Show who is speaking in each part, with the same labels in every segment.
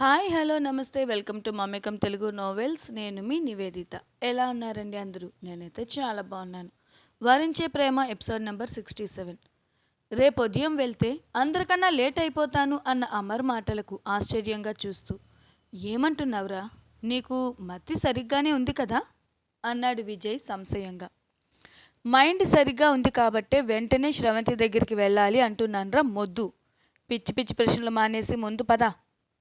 Speaker 1: Hi hello నమస్తే. Welcome to Mamekam Telugu novels. నేను మీ నివేదిత. ఎలా ఉన్నారండి అందరూ? నేనైతే చాలా బాగున్నాను. Varinche Prema episode number sixty seven. రేపు ఉదయం వెళ్తే అందరికన్నా లేట్ అయిపోతాను అన్న అమర్ మాటలకు ఆశ్చర్యంగా చూస్తూ ఏమంటున్నావురా? నీకు మతి సరిగ్గానే ఉంది కదా? అన్నాడు విజయ్ సంశయంగా. మైండ్ సరిగ్గా ఉంది కాబట్టే వెంటనే శ్రవంతి దగ్గరికి వెళ్ళాలి అంటున్నానురా మొద్దు. పిచ్చి పిచ్చి ప్రశ్నలు మానేసి ముందు పద.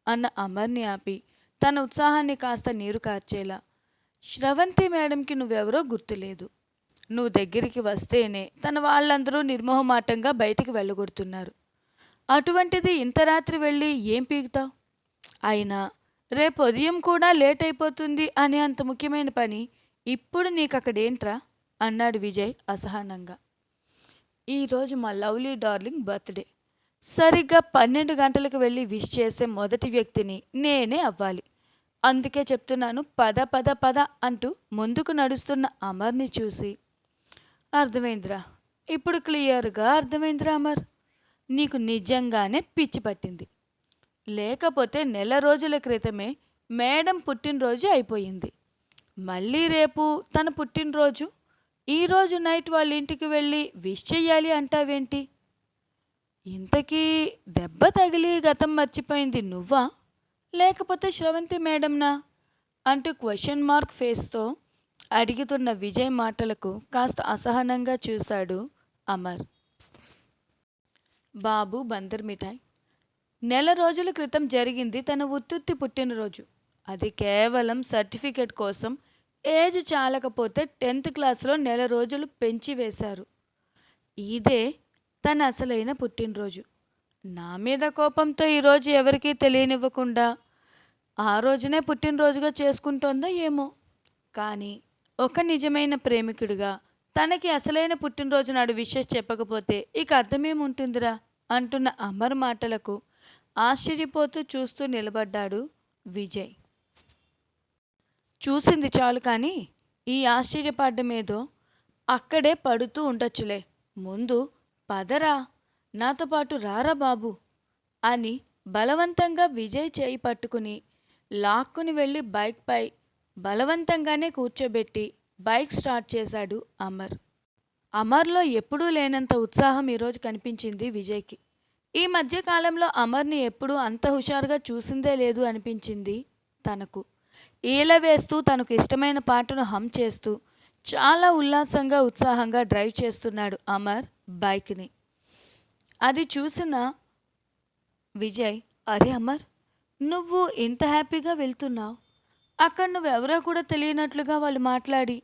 Speaker 1: అన్న అమర్ని ఆపి తన ఉత్సాహాన్ని కాస్త నీరు కార్చేలా శ్రవంతి మేడంకి నువ్వెవరో గుర్తులేదు. నువ్వు దగ్గరికి వస్తేనే తన వాళ్ళందరూ నిర్మోహమాటంగా బయటికి వెళ్ళగొడుతున్నారు. అటువంటిది ఇంత రాత్రి వెళ్ళి ఏం పీకుతావు? అయినా రేపు ఉదయం కూడా లేట్ అయిపోతుంది అనే అంత ముఖ్యమైన పని ఇప్పుడు నీకు అక్కడేంట్రా అన్నాడు విజయ్ అసహనంగా. ఈరోజు మా లవ్లీ డార్లింగ్ బర్త్డే. సరిగ్గా పన్నెండు గంటలకు వెళ్ళి విష్ చేసే మొదటి వ్యక్తిని నేనే అవ్వాలి. అందుకే చెప్తున్నాను పద పద పద అంటూ ముందుకు నడుస్తున్న అమర్ని చూసి అర్థమైందిరా? ఇప్పుడు క్లియర్గా అర్థమైందిరా అమర్? నీకు నిజంగానే పిచ్చి పట్టింది. లేకపోతే నెల రోజుల క్రితమే మేడం పుట్టినరోజు అయిపోయింది. మళ్ళీ రేపు తన పుట్టినరోజు? ఈరోజు నైట్ వాళ్ళ ఇంటికి వెళ్ళి విష్ చెయ్యాలి అంటావేంటి? ఇంతకీ దెబ్బ తగిలి గతం మర్చిపోయింది నువ్వా? లేకపోతే శ్రవంతి మేడంనా? అంటూ క్వశ్చన్ మార్క్ ఫేస్తో అడుగుతున్న విజయ్ మాటలకు కాస్త అసహనంగా చూశాడు అమర్. బాబు బందర్ మిఠాయి. నెల రోజుల క్రితం జరిగింది తన ఉత్తుత్తి పుట్టినరోజు. అది కేవలం సర్టిఫికెట్ కోసం ఏజ్ చాలకపోతే టెన్త్ క్లాస్లో నెల రోజులు పెంచి వేశారు. ఇదే తన అసలైన పుట్టినరోజు. నా మీద కోపంతో ఈరోజు ఎవరికీ తెలియనివ్వకుండా ఆ రోజునే పుట్టినరోజుగా చేసుకుంటోందో ఏమో. కానీ ఒక నిజమైన ప్రేమికుడిగా తనకి అసలైన పుట్టినరోజు నాడు విషెస్ చెప్పకపోతే ఇక అర్థమేముంటుందిరా అంటున్న అమర్ మాటలకు ఆశ్చర్యపోతూ చూస్తూ నిలబడ్డాడు విజయ్. చూసింది చాలు కానీ ఈ ఆశ్చర్యపడ్డమేదో అక్కడే పడుతూ ఉండొచ్చులే. ముందు పదరా నాతో పాటు రారా బాబు అని బలవంతంగా విజయ్ చేయి పట్టుకుని లాక్కుని వెళ్ళి బైక్పై బలవంతంగానే కూర్చోబెట్టి బైక్ స్టార్ట్ చేశాడు అమర్. అమర్లో ఎప్పుడూ లేనంత ఉత్సాహం ఈరోజు కనిపించింది విజయ్కి. ఈ మధ్యకాలంలో అమర్ని ఎప్పుడూ అంత హుషారుగా చూసిందే లేదు అనిపించింది తనకు. ఈల వేస్తూ తనకు ఇష్టమైన పాటను హమ్ చేస్తూ చాలా ఉల్లాసంగా ఉత్సాహంగా డ్రైవ్ చేస్తున్నాడు అమర్. బైక్ని. అది చూసిన విజయ్ అరే అమర్ నువ్వు ఇంత హ్యాపీగా వెళ్తున్నావు. అక్కడ నువ్వెవరో కూడా తెలియనట్లుగా వాళ్ళు మాట్లాడి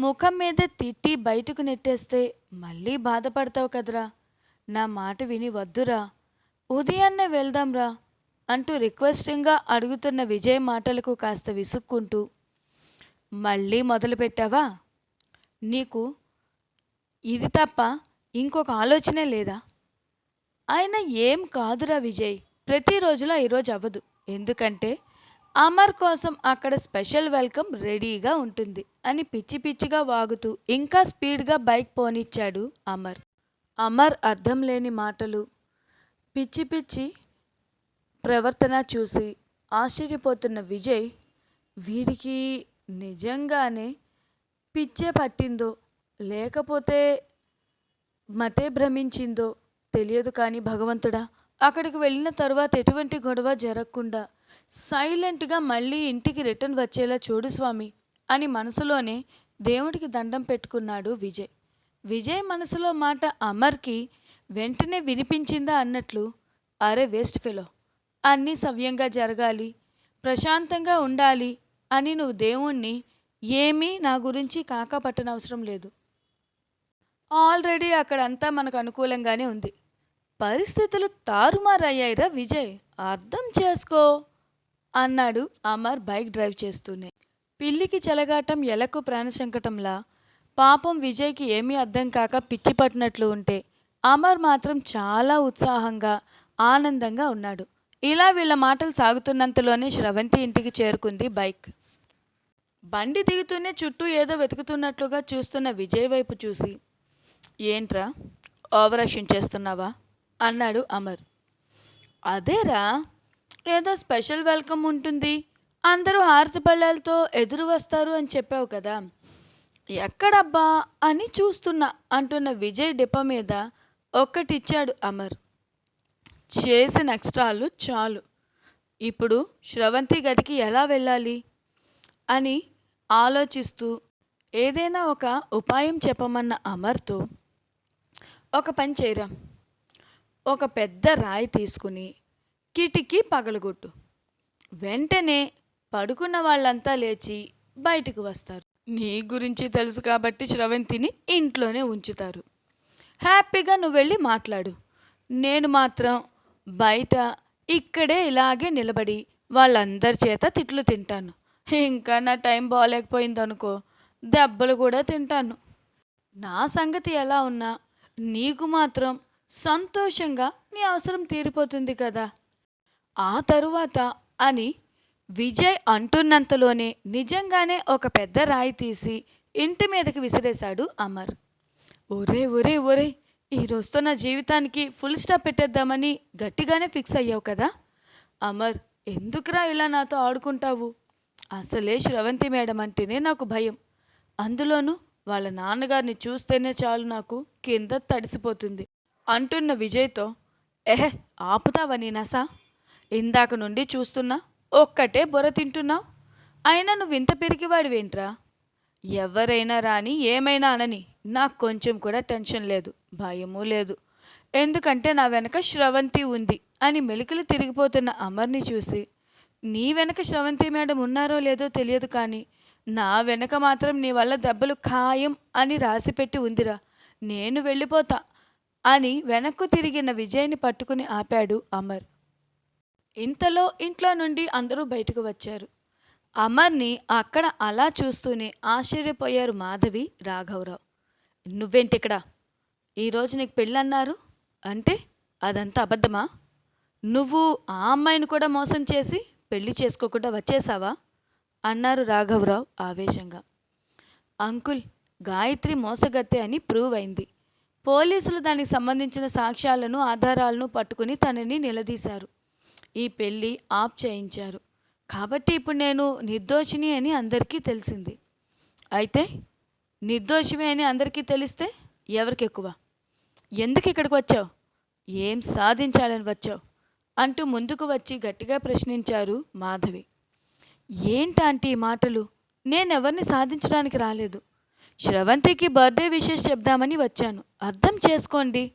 Speaker 1: ముఖం మీద తిట్టి బయటకు నెట్టేస్తే మళ్ళీ బాధపడతావు కదరా. నా మాట విని వద్దురా. ఉదయాన్నే వెళ్దాంరా అంటూ రిక్వెస్టింగ్గా అడుగుతున్న విజయ్ మాటలకు కాస్త విసుక్కుంటూ మళ్ళీ మొదలుపెట్టావా? నీకు ఇది తప్ప ఇంకొక ఆలోచనే లేదా? ఆయన ఏం కాదురా విజయ్ ప్రతిరోజులా ఈరోజు అవ్వదు. ఎందుకంటే అమర్ కోసం అక్కడ స్పెషల్ వెల్కమ్ రెడీగా ఉంటుంది అని పిచ్చి పిచ్చిగా వాగుతూ ఇంకా స్పీడ్గా బైక్ పోనిచ్చాడు అమర్. అమర్ అర్థం లేని మాటలు పిచ్చి పిచ్చి ప్రవర్తన చూసి ఆశ్చర్యపోతున్న విజయ్ వీడికి నిజంగానే పిచ్చే పట్టిందో లేకపోతే మతే భ్రమించిందో తెలియదు కానీ భగవంతుడా అక్కడికి వెళ్ళిన తర్వాత ఎటువంటి గొడవ జరగకుండా సైలెంట్గా మళ్ళీ ఇంటికి రిటర్న్ వచ్చేలా చూడు స్వామి అని మనసులోనే దేవుడికి దండం పెట్టుకున్నాడు విజయ్. విజయ్ మనసులో మాట అమర్కి వెంటనే వినిపించిందా అన్నట్లు అరే వేస్ట్ ఫెలో అన్నీ సవ్యంగా జరగాలి ప్రశాంతంగా ఉండాలి అని నువ్వు దేవుణ్ణి ఏమీ నా గురించి కాకా పట్టనవసరం లేదు. ఆల్రెడీ అక్కడంతా మనకు అనుకూలంగానే ఉంది. పరిస్థితులు తారుమారయ్యాయిరా విజయ్. అర్థం చేసుకో అన్నాడు అమర్ బైక్ డ్రైవ్ చేస్తూనే. పిల్లికి చెలగాటం ఎలకు ప్రాణశంకటంలా పాపం విజయ్కి ఏమీ అర్థం కాక పిచ్చి పట్టినట్లు ఉంటే అమర్ మాత్రం చాలా ఉత్సాహంగా ఆనందంగా ఉన్నాడు. ఇలా వీళ్ళ మాటలు సాగుతున్నంతలోనే శ్రవంతి ఇంటికి చేరుకుంది బైక్. బండి దిగుతూనే చుట్టూ ఏదో వెతుకుతున్నట్లుగా చూస్తున్న విజయ్ వైపు చూసి ఏంట్రా? ఓవరాక్షన్ చేస్తున్నావా? అన్నాడు అమర్. అదేరా? ఏదో స్పెషల్ వెల్కమ్ ఉంటుంది. అందరూ హారతి పళ్ళాలతో ఎదురు వస్తారు అని చెప్పావు కదా. ఎక్కడబ్బా? అని చూస్తున్నా అంటున్న విజయ్ డిప మీద ఒక్కటిచ్చాడు అమర్. చేసిన ఎక్స్ట్రాలు చాలు. ఇప్పుడు శ్రవంతి గదికి ఎలా వెళ్ళాలి? అని ఆలోచిస్తూ ఏదైనా ఒక ఉపాయం చెప్పమన్న అమర్తో ఒక పని చేయరా? ఒక పెద్ద రాయి తీసుకుని కిటికీ పగలగొట్టు. వెంటనే పడుకున్న వాళ్ళంతా లేచి బయటకు వస్తారు. నీ గురించి తెలుసు కాబట్టి శ్రవంతిని ఇంట్లోనే ఉంచుతారు. హ్యాపీగా నువ్వు వెళ్ళి మాట్లాడు. నేను మాత్రం బయట ఇక్కడే ఇలాగే నిలబడి వాళ్ళందరి చేత తిట్లు తింటాను. ఇంకా నా టైం బాగాలేకపోయిందనుకో దెబ్బలు కూడా తింటాను. నా సంగతి ఎలా ఉన్నా నీకు మాత్రం సంతోషంగా నీ అవసరం తీరిపోతుంది కదా. ఆ తరువాత అని విజయ్ అంటున్నంతలోనే నిజంగానే ఒక పెద్ద రాయి తీసి ఇంటి మీదకి విసిరేశాడు అమర్. ఒరే ఒరే ఒరే ఈ నా జీవితానికి ఫుల్ స్టాప్ పెట్టేద్దామని గట్టిగానే ఫిక్స్ అయ్యావు కదా. అమర్ ఎందుకురా ఇలా నాతో ఆడుకుంటావు? అసలే శ్రవంతి మేడం అంటేనే నాకు భయం. అందులోనూ వాళ్ళ నాన్నగారిని చూస్తేనే చాలు నాకు కింద తడిసిపోతుంది. అంటున్న విజయ్తో ఎహె ఆపుతావా నీ నసా ఇందాక నుండి చూస్తున్నా ఒక్కటే బొర తింటున్నావు అయినా నువ్వు ఇంత పిరికివాడివేంట్రా? ఎవరైనా రాని ఏమైనా అనని నాకు కొంచెం కూడా టెన్షన్ లేదు భయము లేదు. ఎందుకంటే నా వెనక శ్రవంతి ఉంది అని మెలికలు తిరిగిపోతున్న అమర్ని చూసి నీ వెనక శ్రవంతి మేడం ఉన్నారో లేదో తెలియదు కానీ నా వెనక మాత్రం నీ వల్ల దెబ్బలు ఖాయం అని రాసిపెట్టి ఉందిరా. నేను వెళ్ళిపోతా అని వెనక్కు తిరిగిన విజయ్ని పట్టుకుని ఆపాడు అమర్. ఇంతలో ఇంట్లో నుండి అందరూ బయటకు వచ్చారు. అమర్ని అక్కడ అలా చూస్తూనే ఆశ్చర్యపోయారు మాధవి రాఘవరావు. నువ్వేంటి ఇక్కడ ఈరోజు నీకు పెళ్ళన్నారు? అంటే అదంతా అబద్ధమా? నువ్వు ఆ అమ్మాయిని కూడా మోసం చేసి పెళ్ళి చేసుకోకుండా వచ్చేసావా? అన్నారు రాఘవరావు ఆవేశంగా. అంకుల్ గాయత్రి మోసగత్తె అని ప్రూవ్ అయింది. పోలీసులు దానికి సంబంధించిన సాక్ష్యాలను ఆధారాలను పట్టుకుని తనని నిలదీశారు. ఈ పెళ్ళి ఆప్ చేయించారు. కాబట్టి ఇప్పుడు నేను నిర్దోషిని అని అందరికీ తెలిసింది. అయితే నిర్దోషమే అని అందరికీ తెలిస్తే ఎవరికి ఎక్కువ ఎందుకు ఇక్కడికి వచ్చావు? ఏం సాధించాలని వచ్చావు? అంటూ ముందుకు వచ్చి గట్టిగా ప్రశ్నించారు మాధవి. ఏంటంటే ఈ మాటలు? నేనెవరిని సాధించడానికి రాలేదు. శ్రవంతికి బర్త్డే విషెస్ చెప్దామని వచ్చాను. అర్థం చేసుకోండి.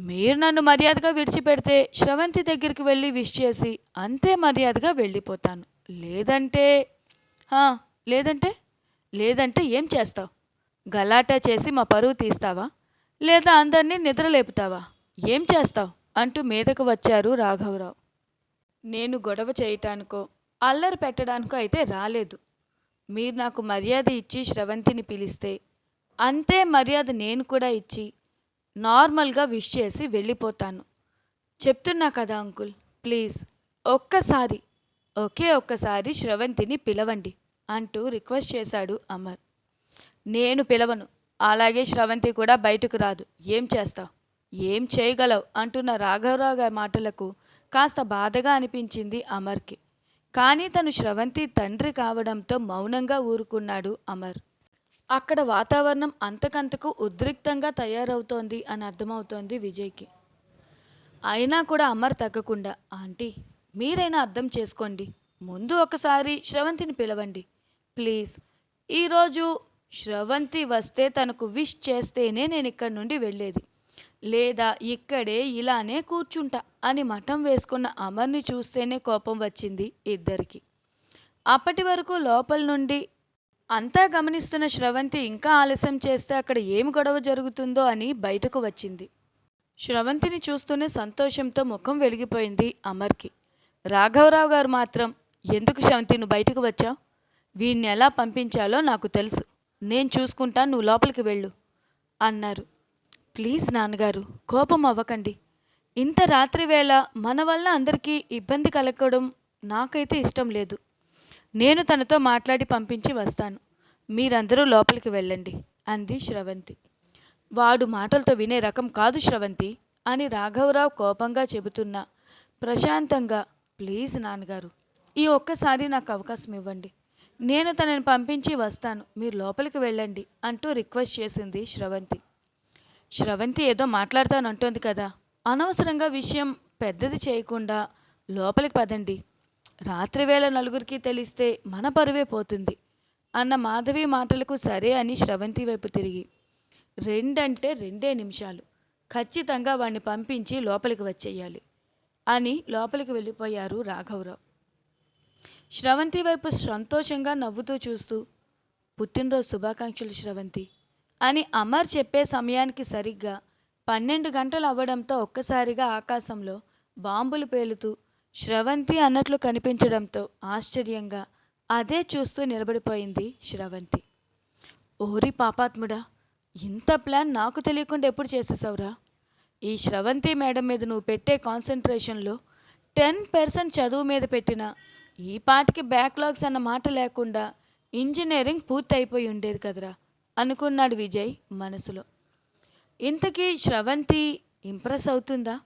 Speaker 1: మీరు నన్ను మర్యాదగా విడిచిపెడితే శ్రవంతి దగ్గరికి వెళ్ళి విష్ చేసి అంతే మర్యాదగా వెళ్ళిపోతాను. లేదంటే లేదంటే? లేదంటే ఏం చేస్తావు? గలాటా చేసి మా పరువు తీస్తావా? లేదా అందరినీ నిద్రలేపుతావా ఏం చేస్తావు? అంటూ మీదకు వచ్చారు రాఘవరావు. నేను గొడవ చేయటానికో అల్లరి పెట్టడానికి అయితే రాలేదు. మీరు నాకు మర్యాద ఇచ్చి శ్రవంతిని పిలిస్తే అంతే మర్యాద నేను కూడా ఇచ్చి నార్మల్గా విష్ చేసి వెళ్ళిపోతాను. చెప్తున్నా కదా అంకుల్ ప్లీజ్ ఒక్కసారి ఒకే ఒక్కసారి శ్రవంతిని పిలవండి అంటూ రిక్వెస్ట్ చేశాడు అమర్. నేను పిలవను అలాగే శ్రవంతి కూడా బయటకు రాదు. ఏం చేస్తావు? ఏం చేయగలవు? అంటున్న రాఘవరావు గారి మాటలకు కాస్త బాధగా అనిపించింది అమర్కి. కానీ తను శ్రవంతి తండ్రి కావడంతో మౌనంగా ఊరుకున్నాడు అమర్. అక్కడ వాతావరణం అంతకంతకు ఉద్రిక్తంగా తయారవుతోంది అని అర్థమవుతోంది విజయ్కి. అయినా కూడా అమర్ తగ్గకుండా ఆంటీ మీరైనా అర్థం చేసుకోండి. ముందు ఒకసారి శ్రవంతిని పిలవండి. ప్లీజ్ ఈరోజు శ్రవంతి వస్తే తనకు విష్ చేస్తేనే నేను ఇక్కడి నుండి వెళ్ళేది. లేదా ఇక్కడే ఇలానే కూర్చుంటా అని మఠం వేసుకున్న అమర్ని చూస్తేనే కోపం వచ్చింది ఇద్దరికి. అప్పటి వరకు లోపల నుండి అంతా గమనిస్తున్న శ్రవంతి ఇంకా ఆలస్యం చేస్తే అక్కడ ఏమి గొడవ జరుగుతుందో అని బయటకు వచ్చింది. శ్రవంతిని చూస్తూనే సంతోషంతో ముఖం వెలిగిపోయింది అమర్కి. రాఘవరావు గారు మాత్రం ఎందుకు శ్రవంతి నువ్వు బయటకు వచ్చావు? వీడిని ఎలా పంపించాలో నాకు తెలుసు. నేను చూసుకుంటా నువ్వు లోపలికి వెళ్ళు అన్నారు. ప్లీజ్ నాన్నగారు కోపం అవ్వకండి. ఇంత రాత్రి వేళ మన వల్ల అందరికీ ఇబ్బంది కలగడం నాకైతే ఇష్టం లేదు. నేను తనతో మాట్లాడి పంపించి వస్తాను. మీరందరూ లోపలికి వెళ్ళండి అంది శ్రవంతి. వాడు మాటలతో వినే రకం కాదు శ్రవంతి అని రాఘవరావు కోపంగా చెబుతున్నా ప్రశాంతంగా ప్లీజ్ నాన్నగారు ఈ ఒక్కసారి నాకు అవకాశం ఇవ్వండి. నేను తనని పంపించి వస్తాను. మీరు లోపలికి వెళ్ళండి అంటూ రిక్వెస్ట్ చేసింది శ్రవంతి. శ్రవంతి ఏదో మాట్లాడతానంటోంది కదా. అనవసరంగా విషయం పెద్దది చేయకుండా లోపలికి పదండి. రాత్రివేళ నలుగురికి తెలిస్తే మన పరువే పోతుంది. అన్న మాధవి మాటలకు సరే అని శ్రవంతి వైపు తిరిగి. రెండంటే రెండే నిమిషాలు. ఖచ్చితంగా వాణ్ణి పంపించి లోపలికి వచ్చేయాలి అని లోపలికి వెళ్ళిపోయారు రాఘవరావు. శ్రవంతి వైపు సంతోషంగా నవ్వుతూ చూస్తూ పుట్టినరోజు శుభాకాంక్షలు శ్రవంతి. అని అమర్ చెప్పే సమయానికి సరిగ్గా పన్నెండు గంటలు అవ్వడంతో ఒక్కసారిగా ఆకాశంలో బాంబులు పేలుతూ శ్రవంతి అన్నట్లు కనిపించడంతో ఆశ్చర్యంగా అదే చూస్తూ నిలబడిపోయింది శ్రవంతి. ఓరి పాపాత్ముడా ఇంత ప్లాన్ నాకు తెలియకుండా ఎప్పుడు చేసేసావురా? ఈ శ్రవంతి మేడం మీద నువ్వు పెట్టే కాన్సన్ట్రేషన్లో టెన్ పర్సెంట్ చదువు మీద పెట్టిన ఈ పాటికి బ్యాక్లాగ్స్ అన్న మాట లేకుండా ఇంజనీరింగ్ పూర్తి అయిపోయి ఉండేది కదరా. అనుకున్నాడు విజయ్ మనసులో. ఇంతకీ శ్రవంతి ఇంప్రెస్ అవుతుందా?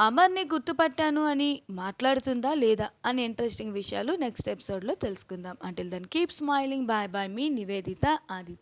Speaker 1: అమర్ని గుర్తుపట్టాను అని మాట్లాడుతుందా లేదా అని ఇంట్రెస్టింగ్ విషయాలు నెక్స్ట్ ఎపిసోడ్లో తెలుసుకుందాం. Until then keep smiling bye bye మీ నివేదిత ఆదిత్య.